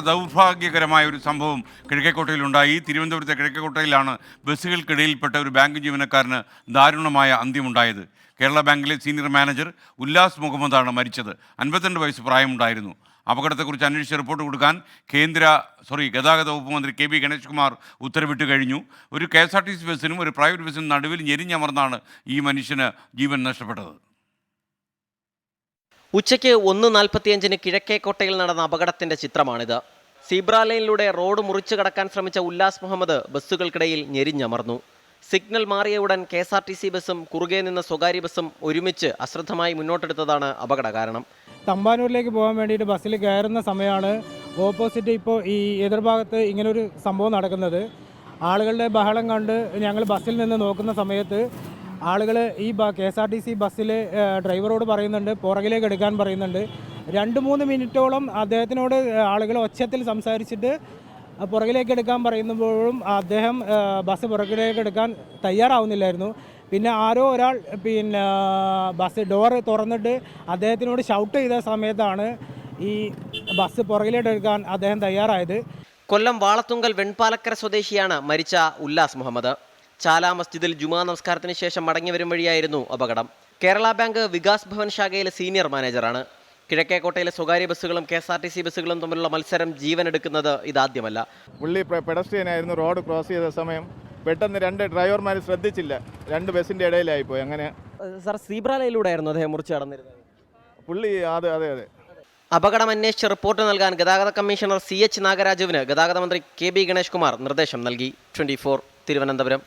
ദൗർഭാഗ്യകരമായ ഒരു സംഭവം കിഴക്കേക്കോട്ടയിലുണ്ടായി. തിരുവനന്തപുരത്തെ കിഴക്കേക്കോട്ടയിലാണ് ബസ്സുകൾക്കിടയിൽപ്പെട്ട ഒരു ബാങ്ക് ജീവനക്കാരന് ദാരുണമായ അന്ത്യമുണ്ടായത്. കേരള ബാങ്കിലെ സീനിയർ മാനേജർ ഉല്ലാസ് മുഹമ്മദാണ് മരിച്ചത്. അൻപത്തിരണ്ട് വയസ്സ് പ്രായമുണ്ടായിരുന്നു. അപകടത്തെക്കുറിച്ച് അന്വേഷിച്ച് റിപ്പോർട്ട് കൊടുക്കാൻ കേന്ദ്ര സോറി ഗതാഗത വകുപ്പ് മന്ത്രി കെ ബി ഗണേഷ് കുമാർ ഉത്തരവിട്ട് കഴിഞ്ഞു. ഒരു K S R T C ബസ്സിനും ഒരു പ്രൈവറ്റ് ബസ്സിനും നടുവിൽ ഞെരിഞ്ഞമർന്നാണ് ഈ മനുഷ്യന് ജീവൻ നഷ്ടപ്പെട്ടത്. ഉച്ചയ്ക്ക് ഒന്ന് നാൽപ്പത്തിയഞ്ചിന് കിഴക്കേക്കോട്ടയിൽ നടന്ന അപകടത്തിന്റെ ചിത്രമാണിത്. സീബ്ര ലൈനിലൂടെ റോഡ് മുറിച്ചു കടക്കാൻ ശ്രമിച്ച ഉല്ലാസ് മുഹമ്മദ് ബസ്സുകൾക്കിടയിൽ ഞെരിഞ്ഞമർന്നു. സിഗ്നൽ മാറിയ ഉടൻ K S R T C ബസ്സും കുറുകെ നിന്ന സ്വകാര്യ ബസ്സും ഒരുമിച്ച് അശ്രദ്ധമായി മുന്നോട്ടെടുത്തതാണ് അപകട കാരണം. തമ്പാനൂരിലേക്ക് പോകാൻ വേണ്ടിയിട്ട് ബസ്സിൽ കയറുന്ന സമയമാണ് ഓപ്പോസിറ്റ് ഇപ്പോൾ ഈ എതിർഭാഗത്ത് ഇങ്ങനൊരു സംഭവം നടക്കുന്നത്. ആളുകളുടെ ബഹളം കണ്ട് ഞങ്ങൾ ബസ്സിൽ നിന്ന് നോക്കുന്ന സമയത്ത് ആളുകൾ ഈ K S R T C ബസ്സിൽ ഡ്രൈവറോട് പറയുന്നുണ്ട് പുറകിലേക്ക് എടുക്കാൻ പറയുന്നുണ്ട്. രണ്ട് മൂന്ന് മിനിറ്റോളം അദ്ദേഹത്തിനോട് ആളുകൾ ഒച്ചത്തിൽ സംസാരിച്ചിട്ട് പുറകിലേക്ക് എടുക്കാൻ പറയുമ്പോഴും അദ്ദേഹം ബസ് പുറകിലേക്ക് എടുക്കാൻ തയ്യാറാവുന്നില്ലായിരുന്നു. പിന്നെ ആരോ ഒരാൾ പിന്നെ ബസ് ഡോർ തുറന്നിട്ട് അദ്ദേഹത്തിനോട് ഷൗട്ട് ചെയ്ത സമയത്താണ് ഈ ബസ് പുറകിലേക്ക് എടുക്കാൻ അദ്ദേഹം തയ്യാറായത്. കൊല്ലം വാളത്തുങ്കൽ വെൺപാലക്കര സ്വദേശിയാണ് മരിച്ച ഉല്ലാസ് മുഹമ്മദ്. ചാല മസ്ജിദിൽ ജുമാ നമസ്കാരത്തിന് ശേഷം മടങ്ങി വരും വഴിയായിരുന്നു അപകടം. കേരള ബാങ്ക് വികാസ് ഭവൻ ശാഖയിലെ സീനിയർ മാനേജറാണ്. കിഴക്കേക്കോട്ടയിലെ സ്വകാര്യ ബസ്സുകളും K S R T C ബസ്സുകളും തമ്മിലുള്ള മത്സരം ജീവൻ എടുക്കുന്നത് ഇതാദ്യമല്ല പുള്ളി പെഡസ്ട്രിയനായിരുന്നു റോഡ് ക്രോസ് ചെയ്ത സമയം പെട്ടെന്ന് രണ്ട് ഡ്രൈവർമാർ ശ്രദ്ധിച്ചില്ല. രണ്ട് ബസ്സിന്റെ ഇടയിലായിപ്പോയി. അങ്ങനെ സാർ സീബ്ര ലൈനിലൂടെ ആയിരുന്നു അദ്ദേഹം മുറിച്ച് കടന്നിരുന്നത്. പുള്ളി അതെ അതെ അതെ. അപകടം അന്വേഷിച്ച് റിപ്പോർട്ട് നൽകാൻ ഗതാഗത കമ്മീഷണർ സി എച്ച് നാഗരാജുവിന് ഗതാഗത മന്ത്രി കെ ബി ഗണേഷ് കുമാർ നിർദ്ദേശം നൽകി. ട്വന്റി തിരുവനന്തപുരം.